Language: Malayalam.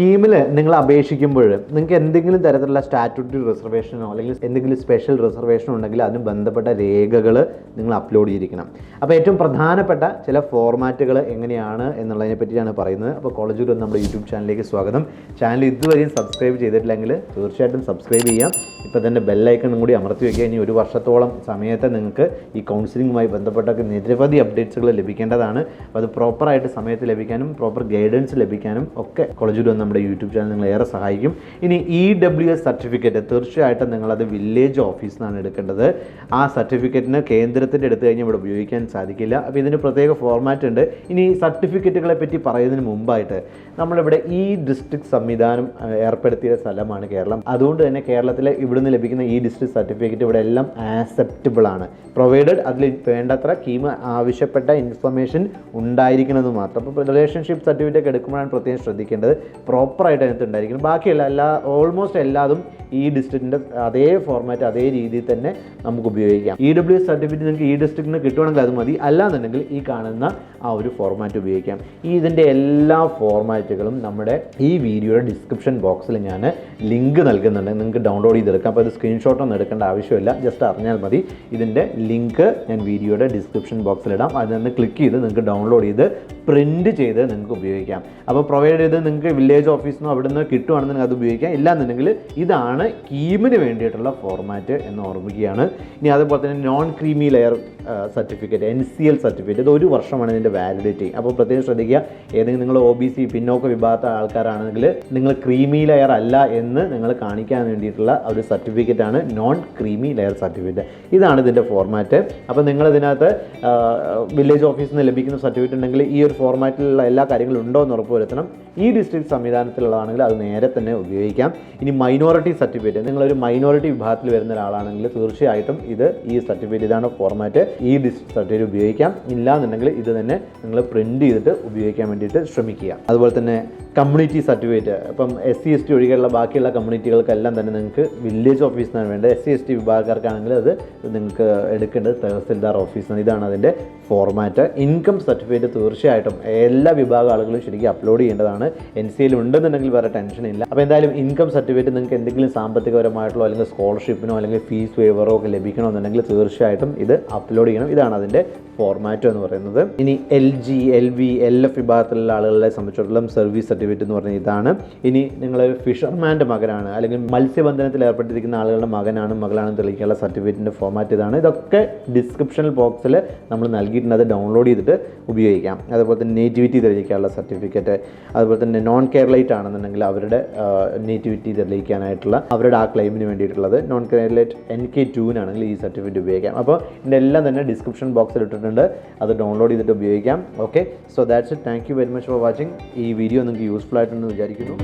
സ്കീമിൽ നിങ്ങൾ അപേക്ഷിക്കുമ്പോൾ നിങ്ങൾക്ക് എന്തെങ്കിലും തരത്തിലുള്ള സ്റ്റാറ്റ്യൂട്ടറി റിസർവേഷനോ അല്ലെങ്കിൽ എന്തെങ്കിലും സ്പെഷ്യൽ റിസർവേഷനോ ഉണ്ടെങ്കിൽ അതിന് ബന്ധപ്പെട്ട രേഖകൾ നിങ്ങൾ അപ്ലോഡ് ചെയ്തിരിക്കണം. അപ്പോൾ ഏറ്റവും പ്രധാനപ്പെട്ട ചില ഫോർമാറ്റുകൾ എങ്ങനെയാണ് എന്നുള്ളതിനെ പറ്റിയാണ് പറയുന്നത്. അപ്പോൾ കോളേജിൽ നമ്മുടെ യൂട്യൂബ് ചാനലിലേക്ക് സ്വാഗതം. ചാനൽ ഇതുവരെയും സബ്സ്ക്രൈബ് ചെയ്തിട്ടില്ലെങ്കിൽ തീർച്ചയായിട്ടും സബ്സ്ക്രൈബ് ചെയ്യാം. ഇപ്പോൾ തന്നെ ബെല്ലൈക്കണും കൂടി അമർത്തി വയ്ക്കുക ഇനി ഒരു വർഷത്തോളം സമയത്ത് നിങ്ങൾക്ക് ഈ കൗൺസിലിങ്ങുമായി ബന്ധപ്പെട്ടൊക്കെ നിരവധി അപ്ഡേറ്റ്സുകൾ ലഭിക്കേണ്ടതാണ്. അപ്പോൾ അത് പ്രോപ്പറായിട്ട് സമയത്ത് ലഭിക്കാനും പ്രോപ്പർ ഗൈഡൻസ് ലഭിക്കാനും ഒക്കെ കോളേജ് വന്ന് നമ്മുടെ യൂട്യൂബ് ചാനൽ നിങ്ങളെ ഏറെ സഹായിക്കും. ഇനി ഇ ഡബ്ല്യു എസ് സർട്ടിഫിക്കറ്റ് തീർച്ചയായിട്ടും നിങ്ങളത് വില്ലേജ് ഓഫീസിൽ നിന്നാണ് എടുക്കേണ്ടത്. ആ സർട്ടിഫിക്കറ്റിന് കേന്ദ്രത്തിന്റെ എടുത്തു കഴിഞ്ഞാൽ ഇവിടെ ഉപയോഗിക്കാൻ സാധിക്കില്ല. അപ്പോൾ ഇതിന് പ്രത്യേക ഫോർമാറ്റ് ഉണ്ട്. ഇനി സർട്ടിഫിക്കറ്റുകളെ പറ്റി പറയുന്നതിന് മുമ്പായിട്ട് നമ്മളിവിടെ ഈ ഡിസ്ട്രിക്ട് സംവിധാനം ഏർപ്പെടുത്തിയ സ്ഥലമാണ് കേരളം. അതുകൊണ്ട് തന്നെ കേരളത്തിലെ ഇവിടുന്ന് ലഭിക്കുന്ന ഈ ഡിസ്ട്രിക്ട് സർട്ടിഫിക്കറ്റ് ഇവിടെ എല്ലാം ആക്സെപ്റ്റബിൾ ആണ്. പ്രൊവൈഡഡ് അതിൽ വേണ്ടത്ര കീമ ആവശ്യപ്പെട്ട ഇൻഫർമേഷൻ ഉണ്ടായിരിക്കണമെന്ന് മാത്രം. അപ്പോൾ റിലേഷൻഷിപ്പ് സർട്ടിഫിക്കറ്റ് എടുക്കുമ്പോഴാണ് പ്രത്യേകം ശ്രദ്ധിക്കേണ്ടത്. പ്രോപ്പറായിട്ട് അതിനകത്ത് ഉണ്ടായിരിക്കണം. ബാക്കിയുള്ള എല്ലാ ഓൾമോസ്റ്റ് എല്ലാതും ഈ ഡിസ്ട്രിക്റ്റിന്റെ അതേ ഫോർമാറ്റ് അതേ രീതിയിൽ തന്നെ നമുക്ക് ഉപയോഗിക്കാം. ഇ ഡബ്ല്യു എസ് സർട്ടിഫിക്കറ്റ് നിങ്ങൾക്ക് ഈ ഡിസ്ട്രിക്റ്റിന് കിട്ടുവാണെങ്കിൽ അത് മതി. അല്ലാന്നുണ്ടെങ്കിൽ ഈ കാണുന്ന ആ ഒരു ഫോർമാറ്റ് ഉപയോഗിക്കാം. ഈ ഇതിന്റെ എല്ലാ ഫോർമാറ്റുകളും നമ്മുടെ ഈ വീഡിയോയുടെ ഡിസ്ക്രിപ്ഷൻ ബോക്സിൽ ഞാൻ ലിങ്ക് നൽകുന്നുണ്ട്. നിങ്ങൾക്ക് ഡൗൺലോഡ് ചെയ്തെടുക്കാം. അപ്പോൾ അത് സ്ക്രീൻഷോട്ടൊന്നും എടുക്കേണ്ട ആവശ്യമില്ല. ജസ്റ്റ് അറിഞ്ഞാൽ മതി. ഇതിന്റെ ലിങ്ക് ഞാൻ വീഡിയോയുടെ ഡിസ്ക്രിപ്ഷൻ ബോക്സിലിടാം അതിൽ നിന്ന് ക്ലിക്ക് ചെയ്ത് നിങ്ങൾക്ക് ഡൗൺലോഡ് ചെയ്ത് പ്രിന്റ് ചെയ്ത് നിങ്ങൾക്ക് ഉപയോഗിക്കാം. അപ്പോൾ പ്രൊവൈഡ് ചെയ്ത് നിങ്ങൾക്ക് വില്ലേജ് ഓഫീസിൽ നിന്നോ അവിടെ നിന്ന് കിട്ടുവാണെന്നുണ്ടെങ്കിൽ അത് ഉപയോഗിക്കാം. ഇല്ലാന്നുണ്ടെങ്കിൽ ഇതാണ് കീമിന് വേണ്ടിയിട്ടുള്ള ഫോർമാറ്റ് എന്ന് ഓർമ്മിക്കുകയാണ്. ഇനി അതുപോലെ തന്നെ non creamy layer certificate N C L certificate ഇത് ഒരു വർഷമാണ് ഇതിന്റെ വാലിഡിറ്റി അപ്പോൾ പ്രത്യേകം ശ്രദ്ധിക്കുക ഏതെങ്കിലും നിങ്ങൾ ഒ ബി സി പിന്നോക്ക വിഭാഗത്തെ ആൾക്കാരാണെങ്കിൽ നിങ്ങൾ ക്രീമി ലെയർ അല്ല എന്ന് നിങ്ങൾ കാണിക്കാൻ വേണ്ടിയിട്ടുള്ള ഒരു സർട്ടിഫിക്കറ്റ് ആണ് നോൺ ക്രീമി ലെയർ സർട്ടിഫിക്കറ്റ് ഇതാണ് ഇതിന്റെ ഫോർമാറ്റ് അപ്പോൾ നിങ്ങൾ ഇതിനകത്ത് വില്ലേജ് ഓഫീസിൽ നിന്ന് ലഭിക്കുന്ന സർട്ടിഫിക്കറ്റ് ഉണ്ടെങ്കിൽ ഈ ഒരു ഫോർമാറ്റിലുള്ള എല്ലാ കാര്യങ്ങളും ഉണ്ടോ എന്ന് ഉറപ്പുവരുത്തണം ഈ ഡിസ്ട്രിക്ട് സംവിധാനത്തിലുള്ളതാണെങ്കിൽ അത് നേരെ തന്നെ ഉപയോഗിക്കാം. ഇനി മൈനോറിറ്റി സർട്ടിഫിക്കറ്റ് നിങ്ങളൊരു മൈനോറിറ്റി വിഭാഗത്തിൽ വരുന്ന ഒരാളാണെങ്കിൽ തീർച്ചയായിട്ടും ഇത് ഈ സർട്ടിഫിക്കറ്റ് ഇതാണ് ഫോർമാറ്റ് ഈ സർട്ടിഫിക്കറ്റ് ഉപയോഗിക്കാം. ഇല്ല എന്നുണ്ടെങ്കിൽ ഇത് തന്നെ നിങ്ങൾ പ്രിന്റ് ചെയ്തിട്ട് ഉപയോഗിക്കാൻ വേണ്ടിയിട്ട് ശ്രമിക്കുക. അതുപോലെ തന്നെ കമ്മ്യൂണിറ്റി സർട്ടിഫിക്കറ്റ് ഇപ്പം എസ് സി എസ് ടി ഒഴികെയുള്ള ബാക്കിയുള്ള കമ്മ്യൂണിറ്റികൾക്കെല്ലാം തന്നെ നിങ്ങൾക്ക് വില്ലേജ് ഓഫീസിൽ നിന്നാണ് വേണ്ടത്. എസ് സി എസ് ടി വിഭാഗക്കാർക്കാണെങ്കിൽ അത് നിങ്ങൾക്ക് എടുക്കേണ്ടത് തഹസിൽദാർ ഓഫീസിൽ നിന്ന് ഇതാണ് അതിന്റെ ഫോർമാറ്റ് ഇൻകം സർട്ടിഫിക്കറ്റ് തീർച്ചയായിട്ടും എല്ലാ വിഭാഗ ആളുകളും ശരിക്കും അപ്ലോഡ് ചെയ്യേണ്ടതാണ്. എൻ സി എൽ ഉണ്ടെന്നുണ്ടെങ്കിൽ വേറെ ടെൻഷൻ ഇല്ല. അപ്പോൾ എന്തായാലും ഇൻകം സർട്ടിഫിക്കറ്റ് നിങ്ങൾക്ക് എന്തെങ്കിലും സാമ്പത്തികപരമായിട്ടുള്ള അല്ലെങ്കിൽ സ്കോളർഷിപ്പിനോ അല്ലെങ്കിൽ ഫീസ് വേവറോ ഒക്കെ ലഭിക്കണമെന്നുണ്ടെങ്കിൽ തീർച്ചയായിട്ടും ഇത് അപ്ലോഡ് ചെയ്യണം. ഇതാണ് അതിന്റെ ഫോർമാറ്റ് എന്ന് പറയുന്നത്. ഇനി L G L V L F വിഭാഗത്തിലുള്ള ആളുകളെ സംബന്ധിച്ചിടത്തോളം സർവീസ് സർട്ടിഫിക്കറ്റ് എന്ന് പറഞ്ഞാൽ ഇതാണ്. ഇനി നിങ്ങൾ ഫിഷർമാന്റെ മകനാണ് അല്ലെങ്കിൽ മത്സ്യബന്ധനത്തിൽ ഏർപ്പെട്ടിരിക്കുന്ന ആളുകളുടെ മകനാണ് മകളാണ് തെളിയിക്കാനുള്ള സർട്ടിഫിക്കറ്റിന്റെ ഫോർമാറ്റ് ഇതാണ്. ഇതൊക്കെ ഡിസ്ക്രിപ്ഷൻ ബോക്സിൽ നമ്മൾ നൽകിയിട്ടുണ്ട്. അത് ഡൗൺലോഡ് ചെയ്തിട്ട് ഉപയോഗിക്കാം. അതുപോലെ തന്നെ നേറ്റിവിറ്റി തെളിയിക്കാനുള്ള സർട്ടിഫിക്കറ്റ് അതുപോലെ തന്നെ നോൺ കേരളൈറ്റ് ആണെന്നുണ്ടെങ്കിൽ അവരുടെ നേറ്റിവിറ്റി തെളിയിക്കാനായിട്ടുള്ള അവരുടെ ആ ക്ലെയിമിന് വേണ്ടിയിട്ടുള്ളത്. നോൺ ക്രെഡിറ്റ് എൻ കെ ടുവിനാണെങ്കിൽ ഈ സർട്ടിഫിക്കറ്റ് ഉപയോഗിക്കാം. അപ്പോൾ ഇതിന്റെ എല്ലാം തന്നെ ഡിസ്ക്രിപ്ഷൻ ബോക്സിൽ ഇട്ടിട്ടുണ്ട്. അത് ഡൗൺലോഡ് ചെയ്തിട്ട് ഉപയോഗിക്കാം. Okay so that's it thank you very much for watching ഈ വീഡിയോ നിങ്ങൾക്ക് യൂസ്ഫുൾ ആയിട്ടുണ്ടെന്ന് വിചാരിക്കുന്നു.